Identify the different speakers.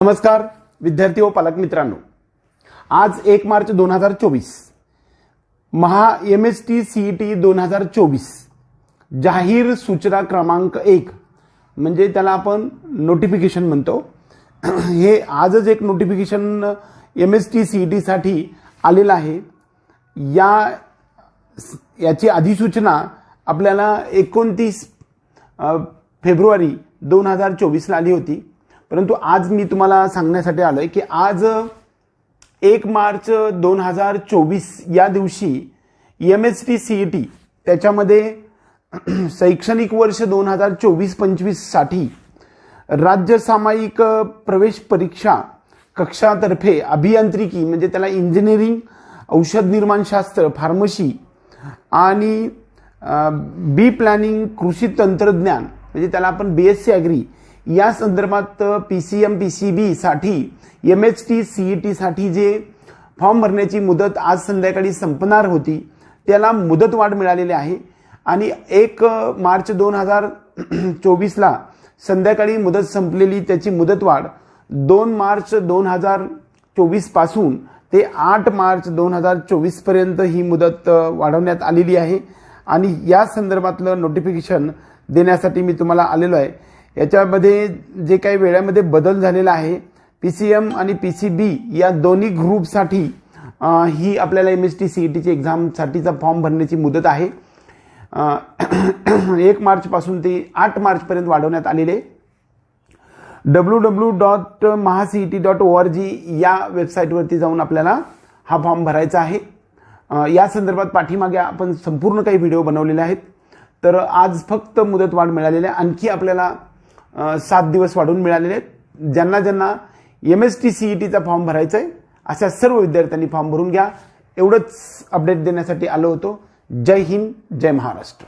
Speaker 1: नमस्कार विद्यार्थी व पालक मित्रांनो. आज एक मार्च दोन हजार चोवीस. Maha M S T C E T दोन हजार चोवीस. जाहीर सूचना क्रमांक एक. म्हणजे त्याला आपण नोटिफिकेशन म्हणतो. हे आजच एक notification M S T C E टीसाठी आलेलं आहे. या याची अधिसूचना आपल्याला एकोणतीस फेब्रुवारी दोन हजार चोवीसला आली होती. परंतु आज मी तुम्हाला सांगण्यासाठी आलो आहे की आज एक मार्च दोन हजार चोवीस या दिवशी M S T C E T त्याच्यामध्ये शैक्षणिक वर्ष दोन हजार चोवीस पंचवीससाठी राज्य सामायिक प्रवेश परीक्षा कक्षातर्फे अभियांत्रिकी म्हणजे त्याला इंजिनिअरिंग औषध निर्माणशास्त्र फार्मसी आणि बी प्लॅनिंग कृषी तंत्रज्ञान म्हणजे त्याला आपण बी एस सी ॲग्री या संदर्भात P C M P C B साठी M H T C E टीसाठी जे फॉर्म भरण्याची मुदत आज संध्याकाळी संपणार होती त्याला मुदतवाढ मिळालेली आहे. आणि एक मार्च दोन हजार चोवीसला संध्याकाळी मुदत संपलेली त्याची मुदतवाढ दोन मार्च दोन हजार चोवीसपासून ते आठ मार्च दोन हजार चोवीसपर्यंत ही मुदत वाढवण्यात आलेली आहे. आणि या संदर्भातलं नोटिफिकेशन देण्यासाठी मी तुम्हाला आलेलो आहे. याच्यामध्ये जे काही वेळामध्ये बदल झालेला आहे पी सी एम आणि पी सी बी या दोन्ही ग्रुपसाठी ही आपल्याला M S T C E टीची एक्झामसाठीचा फॉर्म भरण्याची मुदत आहे. एक मार्चपासून ते आठ मार्चपर्यंत वाढवण्यात आलेले W W dot MahaCET dot O R G या वेबसाईटवरती जाऊन आपल्याला हा फॉर्म भरायचा आहे. या संदर्भात पाठीमागे आपण संपूर्ण काही व्हिडिओ बनवलेले आहेत. तर आज फक्त मुदतवाढ मिळालेली आहे. आणखी आपल्याला सात दिवस वाढून मिळालेले आहेत. ज्यांना ज्यांना M S T C E टीचा फॉर्म भरायचा आहे अशा सर्व विद्यार्थ्यांनी फॉर्म भरून घ्या. एवढंच अपडेट देण्यासाठी आलो होतो. जय हिंद जय महाराष्ट्र.